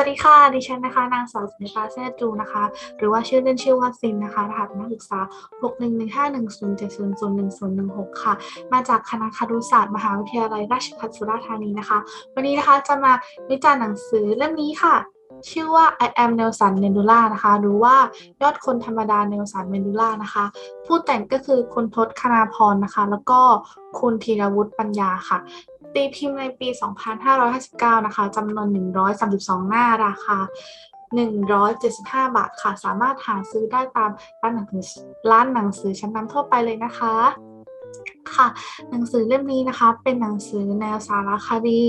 วัสดีค่ะ ดิฉันนะคะ นางสาวสุนิตาแซ่จูนะคะ หรือว่าชื่อเล่นชื่อว่าซินนะคะ รหัสนักศึกษา 6115107001016 ค่ะ มาจากคณะครุศาสตร์ มหาวิทยาลัยราชภัฏสุราษฎร์ธานีนะคะ วันนี้นะคะจะมาวิจารณ์หนังสือเล่มนี้ค่ะ ชื่อว่า I am Nelson Mandela นะคะ หรือว่ายอดคนธรรมดา Nelson Mandela นะคะ ผู้แต่งก็คือคุณทศคณาพรนะคะ แล้วก็คุณธีรวุฒิปัญญาค่ะ ตีพิมพ์ในปี 2559 นะคะจำนวน 132 หน้าราคา 175 บาทค่ะ สามารถหาซื้อได้ตามร้านหนังสือร้านหนังสือชั้นนำทั่วไปเลยนะคะ ค่ะ หนังสือเล่มนี้นะคะ เป็นหนังสือแนวสารคดี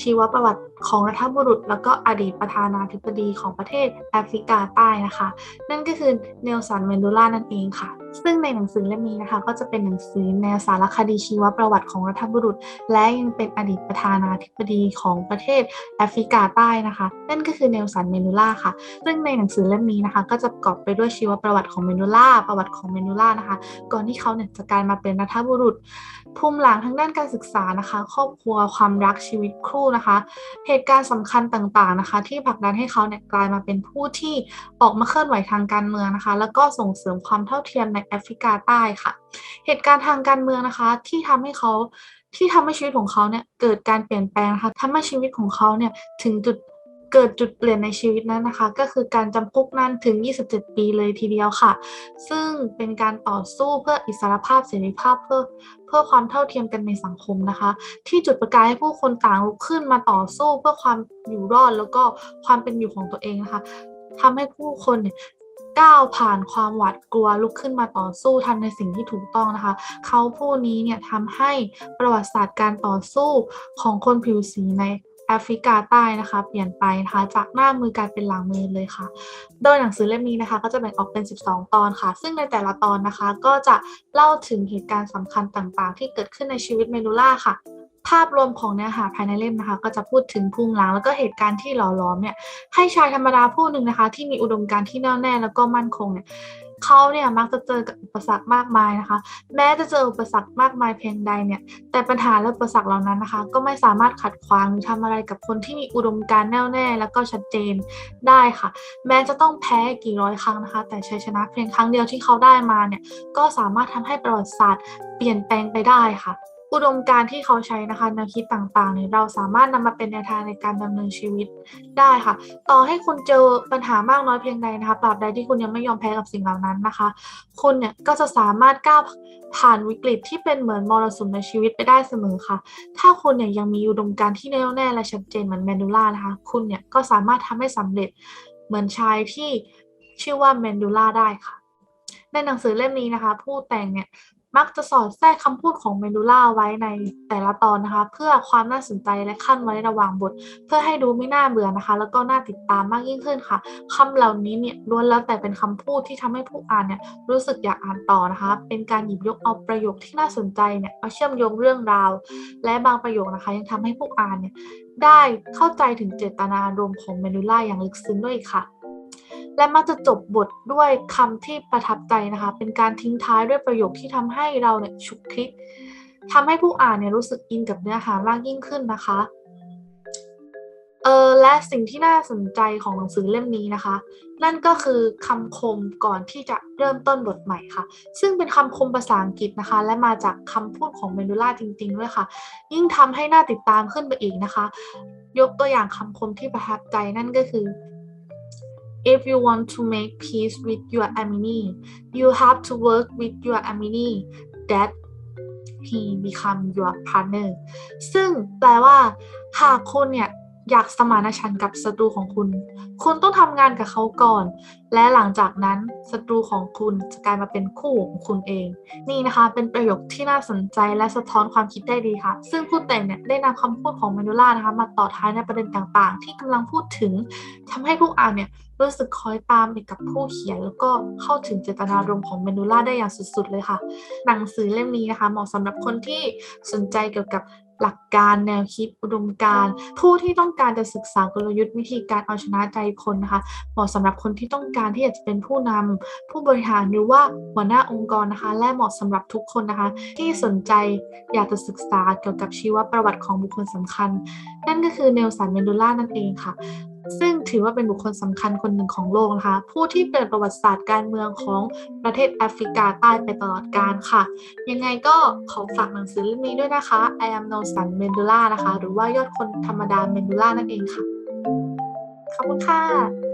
ชีวประวัติของรัฐบุรุษ แล้วก็อดีตประธานาธิบดีของประเทศแอฟริกาใต้นะคะ นั่นก็คือเนลสันเมนดูล่านั่นเองค่ะ ซึ่งในหนังสือเล่มนี้นะคะก็จะเป็นหนังสือแนวสารคดีชีวประวัติของรัฐบุรุษ และยังเป็นอดีตประธานาธิบดีของประเทศแอฟริกาใต้นะคะ นั่นก็คือเนลสันเมนูล่าค่ะ ซึ่งในหนังสือเล่มนี้นะคะ ก็จะประกอบไปด้วยชีวประวัติของเมนูล่าประวัติของเมนูล่านะคะ ก่อนที่เขาเนี่ยจะกลายมาเป็นรัฐบุรุษ ภูมิหลังทางด้านการศึกษานะคะ ครอบครัวความรักชีวิตครู่นะคะ เหตุการณ์สำคัญต่างๆนะคะ ที่ผลักดันให้เขาเนี่ยกลายมาเป็นผู้ที่ออกมาเคลื่อนไหวทางการเมืองนะคะ แล้วก็ส่งเสริมความเท่าเทียมในแอฟริกาใต้ค่ะ เหตุการณ์ทางการเมืองนะคะ ที่ทำให้เขาที่ทำให้ชีวิตของเขาเนี่ยเกิดการเปลี่ยนแปลงนะคะทำให้ชีวิตของเขาเนี่ยถึงจุดเกิดจุดเปลี่ยนในชีวิตนั้นนะคะ ก็คือการจำคุกนานถึง 27 ปีเลยทีเดียวค่ะ ซึ่งเป็นการต่อสู้เพื่ออิสรภาพเสรีภาพเพื่อเพื่อความเท่าเทียมกันในสังคมนะคะ ที่จุดประกายให้ผู้คนต่างลุกขึ้นมาต่อสู้เพื่อความอยู่รอดแล้วก็ความเป็นอยู่ของตัวเองนะคะทำให้ผู้คนเนี่ย ก้าวผ่านความหวาดกลัวลุกขึ้นมาต่อสู้ทำในสิ่งที่ถูกต้องนะคะ เขาผู้นี้เนี่ยทำให้ประวัติศาสตร์การต่อสู้ของคนผิวสีในแอฟริกาใต้นะคะ เปลี่ยนไปนะคะ จากหน้ามือกลายเป็นหลังมือเลยค่ะ โดยหนังสือเล่มนี้นะคะ ก็จะแบ่งออกเป็น 12 ตอนค่ะ ซึ่งในแต่ละตอนนะคะ ก็จะเล่าถึงเหตุการณ์สำคัญต่างๆ ที่เกิดขึ้นในชีวิตเมนูล่าค่ะ ภาพรวมของเนื้อหาภายในเล่มนะคะ ก็จะพูดถึงภูมิหลังแล้วก็เหตุการณ์ที่หล่อหลอมเนี่ยให้ชายธรรมดาผู้หนึ่งนะคะ ที่มีอุดมการณ์ที่แน่วแน่แล้วก็มั่นคงเนี่ยเขาเนี่ยมักจะเจอกับอุปสรรคมากมายนะคะ แม้จะเจออุปสรรคมากมายเพียงใดเนี่ย แต่ปัญหาและอุปสรรคเหล่านั้นนะคะ ก็ไม่สามารถขัดขวางหรือทำอะไรกับคนที่มีอุดมการณ์แน่วแน่ แล้วก็ชัดเจนได้ค่ะ แม้จะต้องแพ้กี่ร้อยครั้งนะคะ แต่ชัยชนะเพียงครั้งเดียวที่เขาได้มาเนี่ย ก็สามารถทำให้ประวัติศาสตร์เปลี่ยนแปลงไปได้ค่ะ อุดมการที่เขาใช้นะคะแนวคิดต่างๆเนี่ยเราสามารถนำมาเป็นแนวทางในการดำเนินชีวิตได้ค่ะ ต่อให้คุณเจอปัญหามากน้อยเพียงใดนะคะตราบใดที่คุณยังไม่ยอมแพ้กับสิ่งเหล่านั้นนะคะ คุณเนี่ยก็จะสามารถก้าวผ่านวิกฤตที่เป็นเหมือนมรสุมในชีวิตไปได้เสมอค่ะ ถ้าคุณเนี่ยยังมีอุดมการที่แน่วแน่และชัดเจนเหมือนแมนดูล่านะคะ คุณเนี่ยก็สามารถทำให้สำเร็จเหมือนชายที่ชื่อว่าแมนดูล่าได้ค่ะในหนังสือเล่มนี้นะคะ ผู้แต่งเนี่ย มักจะสอดแทรกคำพูดของเมดูล่าไว้ในแต่ละตอนนะคะ เพื่อความน่าสนใจและขั้นไว้ระหว่างบท เพื่อให้ดูไม่น่าเบื่อนะคะ แล้วก็น่าติดตามมากยิ่งขึ้นค่ะคำเหล่านี้เนี่ยล้วนแล้วแต่เป็นคำพูดที่ทำให้ผู้อ่านเนี่ยรู้สึกอยากอ่านต่อนะคะ เป็นการหยิบยกเอาประโยคที่น่าสนใจเนี่ยมาเชื่อมโยงเรื่องราว และบางประโยคนะคะ ยังทำให้ผู้อ่านเนี่ยได้เข้าใจถึงเจตนารมณ์ของเมดูล่าอย่างลึกซึ้งด้วยค่ะ และมักจะจบบทด้วยคำที่ประทับใจนะคะ เป็นการทิ้งท้ายด้วยประโยคที่ทำให้เราเนี่ยฉุกคิดทำให้ผู้อ่านเนี่ยรู้สึกอินกับเนื้อหามากยิ่งขึ้นนะคะเออและสิ่งที่น่าสนใจของหนังสือเล่มนี้นะคะ นั่นก็คือคำคมก่อนที่จะเริ่มต้นบทใหม่ค่ะ ซึ่งเป็นคำคมภาษาอังกฤษนะคะ และมาจากคำพูดของเมดูล่าจริงๆด้วยค่ะ ยิ่งทำให้น่าติดตามขึ้นไปอีกนะคะ ยกตัวอย่างคำคมที่ประทับใจนั่นก็คือ If you want to make peace with your enemy, you have to work with your enemy that he become your partner ซึ่งแปลว่า หากคุณเนี่ยอยากสมานฉันท์กับศัตรูของคุณ คุณต้องทำงานกับเขาก่อน และหลังจากนั้นศัตรูของคุณจะกลายมาเป็นคู่ของคุณเอง นี่นะคะเป็นประโยคที่น่าสนใจและสะท้อนความคิดได้ดีค่ะ ซึ่งผู้แต่งเนี่ยได้นำคำพูดของเมนูล่านะคะมาต่อท้ายในประเด็นต่างๆ ที่กำลังพูดถึง ทำให้ผู้อ่านเนี่ยรู้สึกคอยตามไปกับผู้เขียน แล้วก็เข้าถึงเจตนารมณ์ของเมนูล่าได้อย่างสุดๆเลยค่ะ หนังสือเล่มนี้นะคะเหมาะสำหรับคนที่สนใจเกี่ยวกับหลักการแนวคิดอุดมการผู้ที่ต้องการจะศึกษากลยุทธ์วิธีการเอาชนะใจคนนะคะเหมาะสำหรับคนที่ต้องการที่อยากจะเป็นผู้นำผู้บริหารหรือว่าหัวหน้าองค์กรนะคะ และเหมาะสำหรับทุกคนนะคะ ที่สนใจอยากจะศึกษาเกี่ยวกับชีวประวัติของบุคคลสำคัญ นั่นก็คือเนลสันเมนดูล่านั่นเองค่ะ ซึ่งถือว่าเป็นบุคคลสำคัญคนหนึ่งของโลกนะคะ ผู้ที่เปลี่ยนประวัติศาสตร์การเมืองของประเทศแอฟริกาใต้ไปตลอดกาลค่ะ ยังไงก็ขอฝากหนังสือเล่มนี้ด้วยนะคะ I am Nelson Mandela นะคะ หรือว่ายอดคนธรรมดา Mandela นั่นเองค่ะ ขอบคุณค่ะ